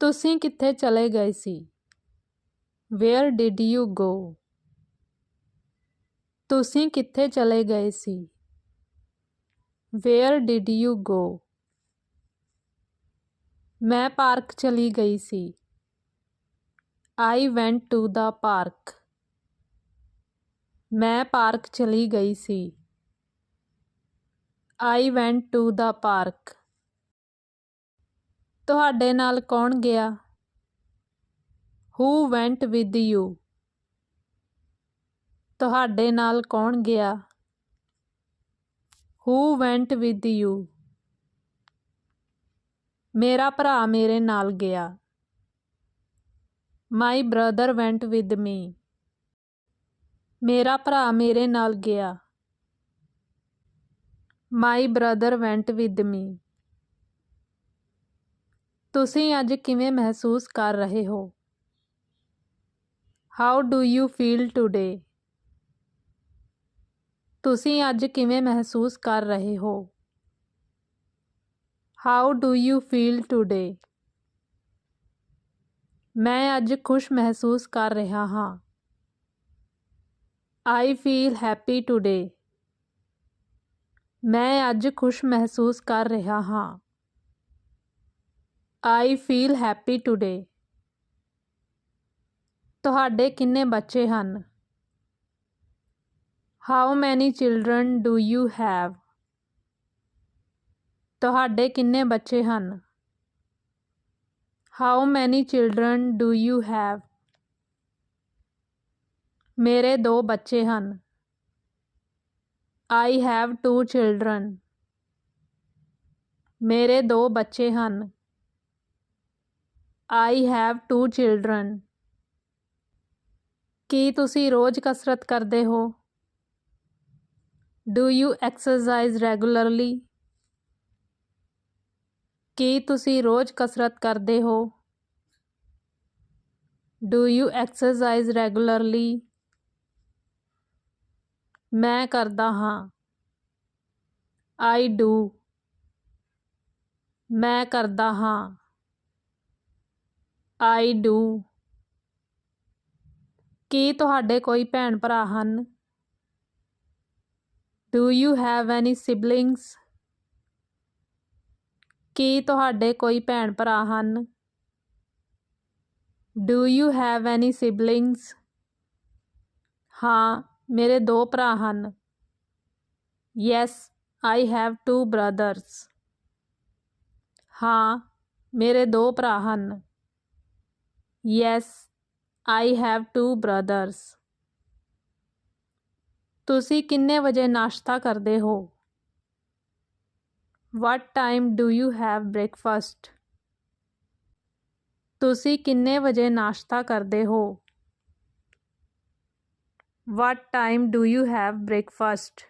ਤੁਸੀਂ ਕਿੱਥੇ ਚਲੇ ਗਏ ਸੀ ਵੇਅਰ ਡਿਡ ਯੂ ਗੋ ਤੁਸੀਂ ਕਿੱਥੇ ਚਲੇ ਗਏ ਸੀ ਵੇਅਰ ਡਿਡ ਯੂ ਗੋ ਮੈਂ ਪਾਰਕ ਚਲੀ ਗਈ ਸੀ I went to the park ਮੈਂ ਪਾਰਕ ਚਲੀ ਗਈ ਸੀ ਆਈ ਵੈਂਟ ਟੂ ਦਾ ਪਾਰਕ ਤੁਹਾਡੇ ਨਾਲ ਕੌਣ ਗਿਆ ਹੂ ਵੈਂਟ ਵਿਦ ਯੂ ਤੁਹਾਡੇ ਨਾਲ ਕੌਣ ਗਿਆ ਹੂ ਵੈਂਟ ਵਿਦ ਯੂ ਮੇਰਾ ਭਰਾ ਮੇਰੇ ਨਾਲ ਗਿਆ ਮਾਈ ਬ੍ਰਦਰ ਵੈਂਟ ਵਿਦ ਮੀ ਮੇਰਾ ਭਰਾ ਮੇਰੇ ਨਾਲ ਗਿਆ ਮਾਈ ਬ੍ਰਦਰ ਵੈਂਟ ਵਿਦ ਮੀ ਤੁਸੀਂ ਅੱਜ ਕਿਵੇਂ ਮਹਿਸੂਸ ਕਰ ਰਹੇ ਹੋ how do you feel today ਤੁਸੀਂ ਅੱਜ ਕਿਵੇਂ ਮਹਿਸੂਸ ਕਰ ਰਹੇ ਹੋ how do you feel today ਮੈਂ ਅੱਜ ਖੁਸ਼ ਮਹਿਸੂਸ ਕਰ ਰਿਹਾ ਹਾਂ ਆਈ ਫੀਲ ਹੈਪੀ ਟੁਡੇ ਮੈਂ ਅੱਜ ਖੁਸ਼ ਮਹਿਸੂਸ ਕਰ ਰਿਹਾ ਹਾਂ ਆਈ ਫੀਲ ਹੈਪੀ ਟੁਡੇ ਤੁਹਾਡੇ ਕਿੰਨੇ ਬੱਚੇ ਹਨ how many children do you have ਤੁਹਾਡੇ ਕਿੰਨੇ ਬੱਚੇ ਹਨ how many children do you have ਮੇਰੇ ਦੋ ਬੱਚੇ ਹਨ ਆਈ ਹੈਵ ਟੂ ਚਿਲਡਰਨ ਮੇਰੇ ਦੋ ਬੱਚੇ ਹਨ ਆਈ ਹੈਵ ਟੂ ਚਿਲਡਰਨ ਕੀ ਤੁਸੀਂ ਰੋਜ਼ ਕਸਰਤ ਕਰਦੇ ਹੋ ਡੂ ਯੂ ਐਕਸਰਸਾਈਜ਼ ਰੈਗੂਲਰਲੀ ਕੀ ਤੁਸੀਂ ਰੋਜ਼ ਕਸਰਤ ਕਰਦੇ ਹੋ ਡੂ ਯੂ ਐਕਸਰਸਾਈਜ਼ ਰੈਗੂਲਰਲੀ ਮੈਂ ਕਰਦਾ ਹਾਂ ਆਈ ਡੂ ਮੈਂ ਕਰਦਾ ਹਾਂ ਆਈ ਡੂ ਕੀ ਤੁਹਾਡੇ ਕੋਈ ਭੈਣ ਭਰਾ ਹਨ do you have any siblings ਕੀ ਤੁਹਾਡੇ ਕੋਈ ਭੈਣ ਭਰਾ ਹਨ do you have any siblings ਹਾਂ ਮੇਰੇ ਦੋ ਭਰਾ ਹਨ yes I have two brothers ਹਾਂ ਮੇਰੇ ਦੋ ਭਰਾ ਹਨ yes I have two brothers ਤੁਸੀਂ ਕਿੰਨੇ ਵਜੇ ਨਾਸ਼ਤਾ ਕਰਦੇ ਹੋ what time do you have breakfast ਤੁਸੀਂ ਕਿੰਨੇ ਵਜੇ ਨਾਸ਼ਤਾ ਕਰਦੇ ਹੋ what time do you have breakfast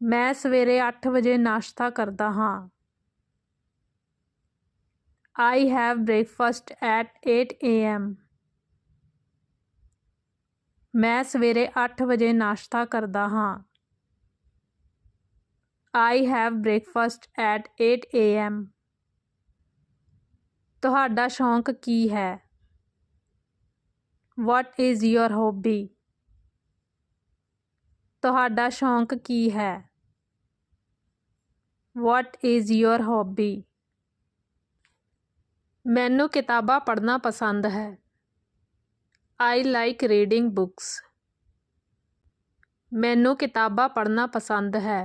ਮੈਂ ਸਵੇਰੇ 8 ਵਜੇ ਨਾਸ਼ਤਾ ਕਰਦਾ ਹਾਂ I have breakfast at 8 a.m. ਮੈਂ ਸਵੇਰੇ 8 ਵਜੇ ਨਾਸ਼ਤਾ ਕਰਦਾ ਹਾਂ I have breakfast at 8 a.m. ਤੁਹਾਡਾ ਸ਼ੌਂਕ ਕੀ ਹੈ What is your hobby? ਤੁਹਾਡਾ ਸ਼ੌਂਕ ਕੀ ਹੈ What is your hobby? ਮੈਨੂੰ ਕਿਤਾਬਾਂ ਪੜ੍ਹਨਾ ਪਸੰਦ ਹੈ ਆਈ ਲਾਈਕ ਰੀਡਿੰਗ ਬੁੱਕਸ ਮੈਨੂੰ ਕਿਤਾਬਾਂ ਪੜ੍ਹਨਾ ਪਸੰਦ ਹੈ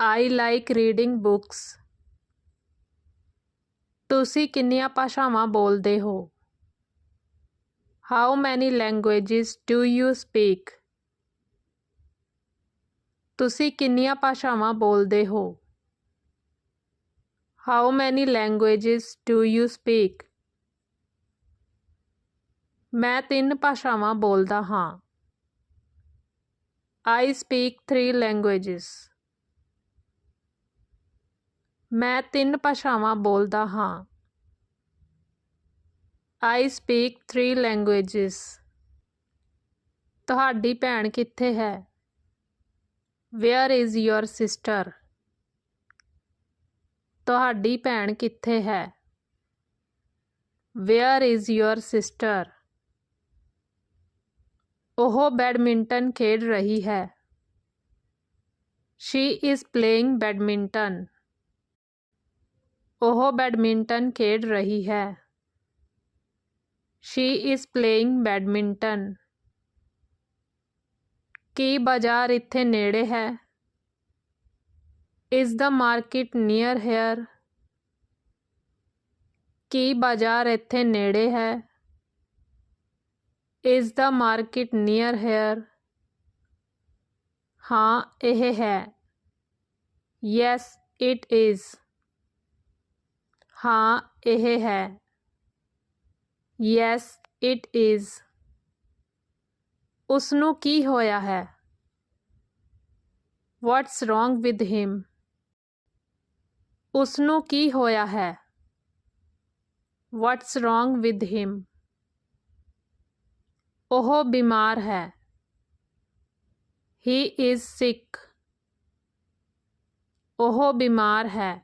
ਆਈ ਲਾਈਕ ਰੀਡਿੰਗ ਬੁੱਕਸ ਤੁਸੀਂ ਕਿੰਨੀਆਂ ਭਾਸ਼ਾਵਾਂ ਬੋਲਦੇ ਹੋ how many languages do you speak ਤੁਸੀਂ ਕਿੰਨੀਆਂ ਭਾਸ਼ਾਵਾਂ ਬੋਲਦੇ ਹੋ How many languages do you speak? ਮੈਂ ਤਿੰਨ ਭਾਸ਼ਾਵਾਂ ਬੋਲਦਾ ਹਾਂ I speak three languages. ਮੈਂ ਤਿੰਨ ਭਾਸ਼ਾਵਾਂ ਬੋਲਦਾ ਹਾਂ I speak three languages. ਤੁਹਾਡੀ ਭੈਣ ਕਿੱਥੇ ਹੈ Where is your sister? ਤੁਹਾਡੀ ਭੈਣ ਕਿੱਥੇ ਹੈ ਵੇਅਰ ਇਜ਼ ਯੂਅਰ ਸਿਸਟਰ ਉਹ ਬੈਡਮਿੰਟਨ ਖੇਡ ਰਹੀ ਹੈ ਸ਼ੀ ਇਜ਼ ਪਲੇਇੰਗ ਬੈਡਮਿੰਟਨ ਉਹ ਬੈਡਮਿੰਟਨ ਖੇਡ ਰਹੀ ਹੈ ਸ਼ੀ ਇਜ਼ ਪਲੇਇੰਗ ਬੈਡਮਿੰਟਨ ਕੀ ਬਾਜ਼ਾਰ ਇੱਥੇ ਨੇੜੇ ਹੈ is the market near here ਕੀ ਬਾਜ਼ਾਰ ਇੱਥੇ ਨੇੜੇ ਹੈ is the market near here ਹਾਂ ਇਹ ਹੈ ਯੈਸ ਇਟ ਇਜ਼ ਹਾਂ ਇਹ ਹੈ ਯੈਸ ਇਟ ਇਜ਼ ਉਸ ਨੂੰ ਕੀ ਹੋਇਆ ਹੈ ਵਾਟਸ ਰੋਂਗ ਵਿਦ ਹਿਮ ਉਸ ਨੂੰ ਕੀ ਹੋਇਆ ਹੈ ਵਾਟਸ ਰੋਂਗ ਵਿਦ ਹਿਮ ਉਹ ਬਿਮਾਰ ਹੈ ਹੀ ਇਜ਼ ਸਿਕ ਉਹ ਬਿਮਾਰ ਹੈ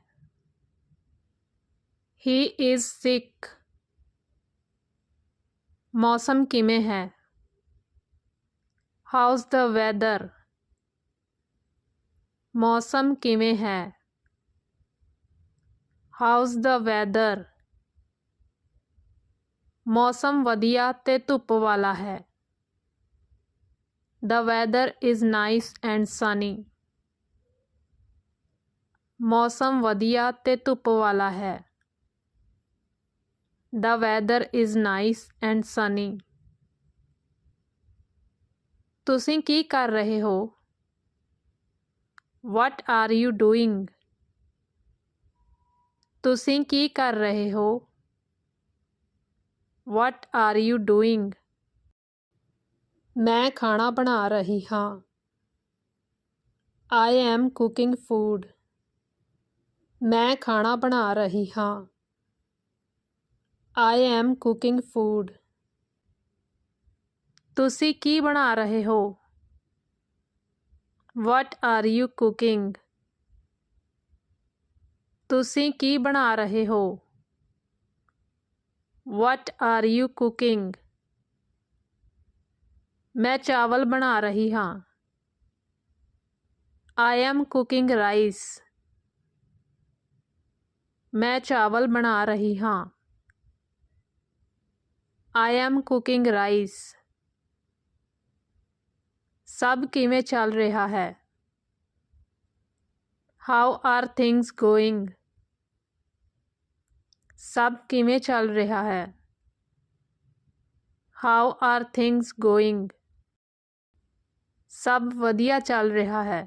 ਹੀ ਇਜ਼ ਸਿਕ ਮੌਸਮ ਕਿਵੇਂ ਹੈ ਹਾਊਸ ਦਾ ਵੈਦਰ ਮੌਸਮ ਕਿਵੇਂ ਹੈ ਹਾਊਸ ਦਾ ਵੈਦਰ ਮੌਸਮ ਵਧੀਆ ਤੇ ਧੁੱਪ ਵਾਲਾ ਹੈ the weather is nice and sunny ਮੌਸਮ ਵਧੀਆ ਤੇ ਧੁੱਪ ਵਾਲਾ ਹੈ the weather is nice and sunny ਤੁਸੀਂ ਕੀ ਕਰ ਰਹੇ ਹੋ ਵਾਟ ਆਰ ਯੂ ਡੂਇੰਗ ਤੁਸੀਂ ਕੀ ਕਰ ਰਹੇ ਹੋ ਵਾਟ ਆਰ ਯੂ ਡੂਇੰਗ ਮੈਂ ਖਾਣਾ ਬਣਾ ਰਹੀ ਹਾਂ ਆਈ ਐਮ ਕੁਕਿੰਗ ਫੂਡ ਮੈਂ ਖਾਣਾ ਬਣਾ ਰਹੀ ਹਾਂ ਆਈ ਐਮ ਕੁਕਿੰਗ ਫੂਡ ਤੁਸੀਂ ਕੀ ਬਣਾ ਰਹੇ ਹੋ ਵਾਟ ਆਰ ਯੂ ਕੁਕਿੰਗ ਤੁਸੀਂ ਕੀ ਬਣਾ ਰਹੇ ਹੋ ਵਾਟ ਆਰ ਯੂ ਕੁਕਿੰਗ ਮੈਂ ਚਾਵਲ ਬਣਾ ਰਹੀ ਹਾਂ ਆਈ ਐਮ ਕੁਕਿੰਗ ਰਾਈਸ ਮੈਂ ਚਾਵਲ ਬਣਾ ਰਹੀ ਹਾਂ ਆਈ ਐਮ ਕੁਕਿੰਗ ਰਾਈਸ ਸਭ ਕਿਵੇਂ ਚੱਲ ਰਿਹਾ ਹੈ ਹਾਊ ਆਰ ਥਿੰਗਸ ਗੋਇੰਗ ਸਭ ਕਿਵੇਂ ਚੱਲ ਰਿਹਾ ਹੈ ਹਾਊ ਆਰ ਥਿੰਗਸ ਗੋਇੰਗ ਸਭ ਵਧੀਆ ਚੱਲ ਰਿਹਾ ਹੈ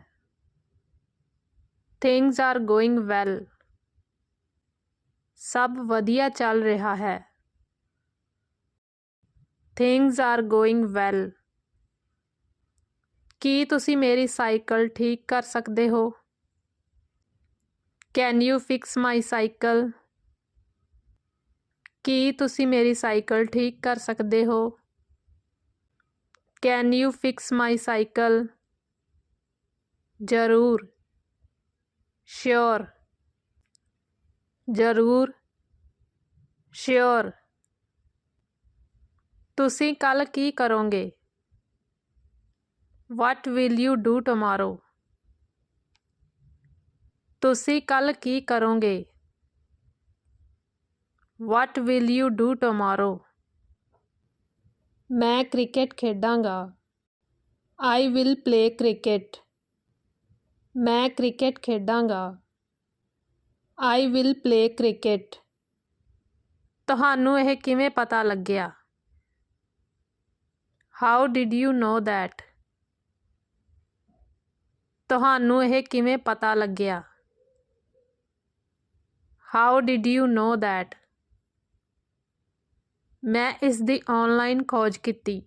ਥਿੰਗਸ ਆਰ ਗੋਇੰਗ ਵੈਲ ਸਭ ਵਧੀਆ ਚੱਲ ਰਿਹਾ ਹੈ ਥਿੰਗਸ ਆਰ ਗੋਇੰਗ ਵੈਲ ਕੀ ਤੁਸੀਂ ਮੇਰੀ ਸਾਈਕਲ ਠੀਕ ਕਰ ਸਕਦੇ ਹੋ can you fix my cycle ਕੀ ਤੁਸੀਂ ਮੇਰੀ ਸਾਈਕਲ ਠੀਕ ਕਰ ਸਕਦੇ ਹੋ can you fix my cycle ਜ਼ਰੂਰ ਸ਼ੋਰ ਜ਼ਰੂਰ ਸ਼ੋਰ ਤੁਸੀਂ ਕੱਲ ਕੀ ਕਰੋਗੇ what will you do tomorrow ਤੁਸੀਂ ਕੱਲ ਕੀ ਕਰੋਗੇ what will you do tomorrow ਮੈਂ cricket ਖੇਡਾਂਗਾ I will play cricket ਮੈਂ cricket ਖੇਡਾਂਗਾ I will play cricket ਤੁਹਾਨੂੰ ਇਹ ਕਿਵੇਂ ਪਤਾ ਲੱਗਿਆ how did you know that ਤੁਹਾਨੂੰ ਇਹ ਕਿਵੇਂ ਪਤਾ ਲੱਗਿਆ how did you know that ਮੈਂ ਇਸ ਦੀ ਆਨਲਾਈਨ ਖੋਜ ਕੀਤੀ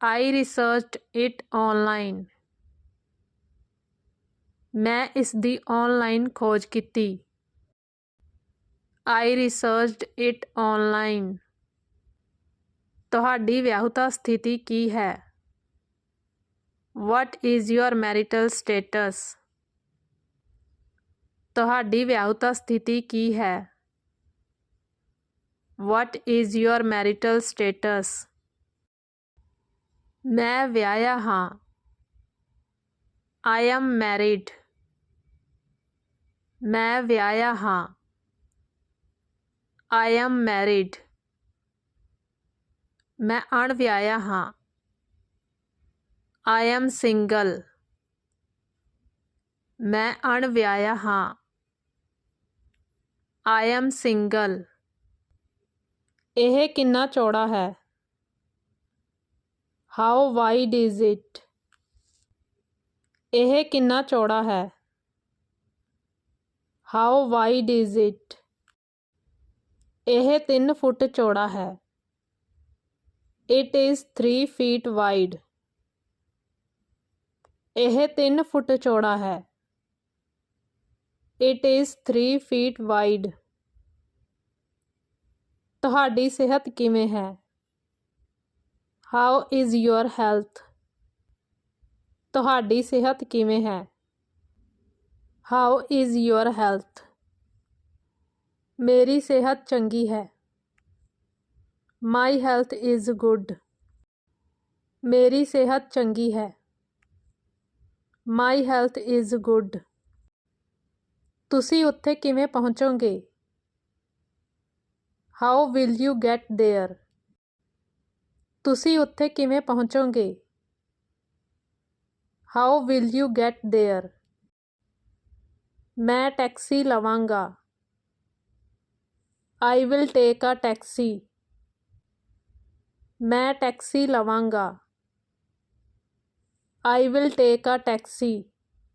ਆਈ ਰਿਸਰਚਡ ਇਟ ਆਨਲਾਈਨ ਮੈਂ ਇਸ ਦੀ ਆਨਲਾਈਨ ਖੋਜ ਕੀਤੀ ਆਈ ਰਿਸਰਚਡ ਇਟ ਆਨਲਾਈਨ ਤੁਹਾਡੀ ਵਿਆਹੁਤਾ ਸਥਿਤੀ ਕੀ ਹੈ what is your marital status ਤੁਹਾਡੀ ਵਿਆਹੁਤਾ ਸਥਿਤੀ ਕੀ ਹੈ what is your marital status मैं व्याया हाँ। आई एम मैरिड मैं व्याया हाँ। आई एम मैरिड मैं अणव्याया हाँ। आई एम सिंगल मैं अणव्याया हाँ। आई एम सिंगल ਇਹ ਕਿੰਨਾ ਚੌੜਾ ਹੈ ਹਾਊ ਵਾਈਡ ਇਜ਼ ਇਟ ਇਹ ਕਿੰਨਾ ਚੌੜਾ ਹੈ ਹਾਊ ਵਾਈਡ ਇਜ਼ ਇਟ ਇਹ 3 ਫੁੱਟ ਚੌੜਾ ਹੈ ਇਟ ਇਜ਼ 3 ਫੀਟ ਵਾਈਡ ਇਹ 3 ਫੁੱਟ ਚੌੜਾ ਹੈ ਇਟ ਇਜ਼ 3 ਫੀਟ ਵਾਈਡ ਤੁਹਾਡੀ ਸਿਹਤ ਕਿਵੇਂ ਹੈ ਹਾਊ ਇਜ਼ ਯੂਰ ਹੈਲਥ ਤੁਹਾਡੀ ਸਿਹਤ ਕਿਵੇਂ ਹੈ ਹਾਊ ਇਜ਼ ਯੂਰ ਹੈਲਥ ਮੇਰੀ ਸਿਹਤ ਚੰਗੀ ਹੈ ਮਾਈ ਹੈਲਥ ਇਜ਼ ਗੁੱਡ ਮੇਰੀ ਸਿਹਤ ਚੰਗੀ ਹੈ ਮਾਈ ਹੈਲਥ ਇਜ਼ ਗੁੱਡ ਤੁਸੀਂ ਉੱਥੇ ਕਿਵੇਂ ਪਹੁੰਚੋਗੇ how will you get there ਤੁਸੀਂ ਉੱਥੇ ਕਿਵੇਂ ਪਹੁੰਚੋਗੇ how will you get there ਮੈਂ ਟੈਕਸੀ ਲਵਾਂਗਾ I will take a taxi ਮੈਂ ਟੈਕਸੀ ਲਵਾਂਗਾ I will take a taxi